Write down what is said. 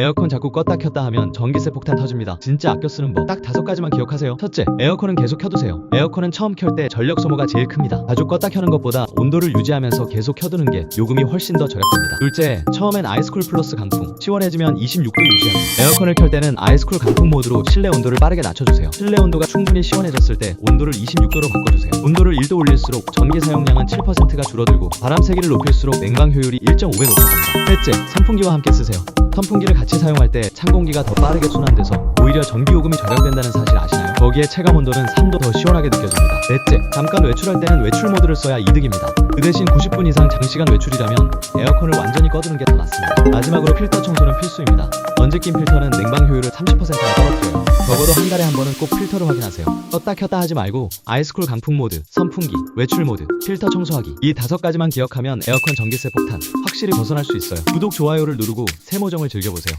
에어컨 자꾸 껐다 켰다 하면 전기세 폭탄 터집니다. 진짜 아껴 쓰는 법 딱 다섯 가지만 기억하세요. 첫째, 에어컨은 계속 켜두세요. 에어컨은 처음 켤 때 전력 소모가 제일 큽니다. 자주 껐다 켜는 것보다 온도를 유지하면서 계속 켜두는 게 요금이 훨씬 더 절약됩니다. 둘째, 처음엔 아이스쿨 플러스 강풍, 시원해지면 26도 유지합니다. 에어컨을 켤 때는 아이스쿨 강풍 모드로 실내 온도를 빠르게 낮춰주세요. 실내 온도가 충분히 시원해졌을 때 온도를 26도로 바꿔주세요. 온도를 1도 올릴수록 전기 사용량은 7%가 줄어들고 바람 세기를 높일수록 냉방 효율이 1.5배 높아집니다. 셋째, 선풍기와 함께 쓰세요. 선풍기를 같이 사용할 때 찬 공기가 더 빠르게 순환돼서 오히려 전기 요금이 절약된다는 사실 아시나요? 거기에 체감 온도는 3도 더 시원하게 느껴집니다. 넷째, 잠깐 외출할 때는 외출 모드를 써야 이득입니다. 그 대신 90분 이상 장시간 외출이라면 에어컨을 완전히 꺼두는 게 더 낫습니다. 마지막으로 필터 청소는 필수입니다. 먼지 낀 필터는 냉방 효율을 30%나 떨어뜨려요. 적어도 한 달에 한 번은 꼭 필터를 확인하세요. 껐다 켰다 하지 말고 아이스쿨 강풍 모드, 선풍기, 외출 모드, 필터 청소하기 이 다섯 가지만 기억하면 에어컨 전기세 폭탄 확실히 벗어날 수 있어요. 구독 좋아요를 누르고 세모정을 즐겨보세요.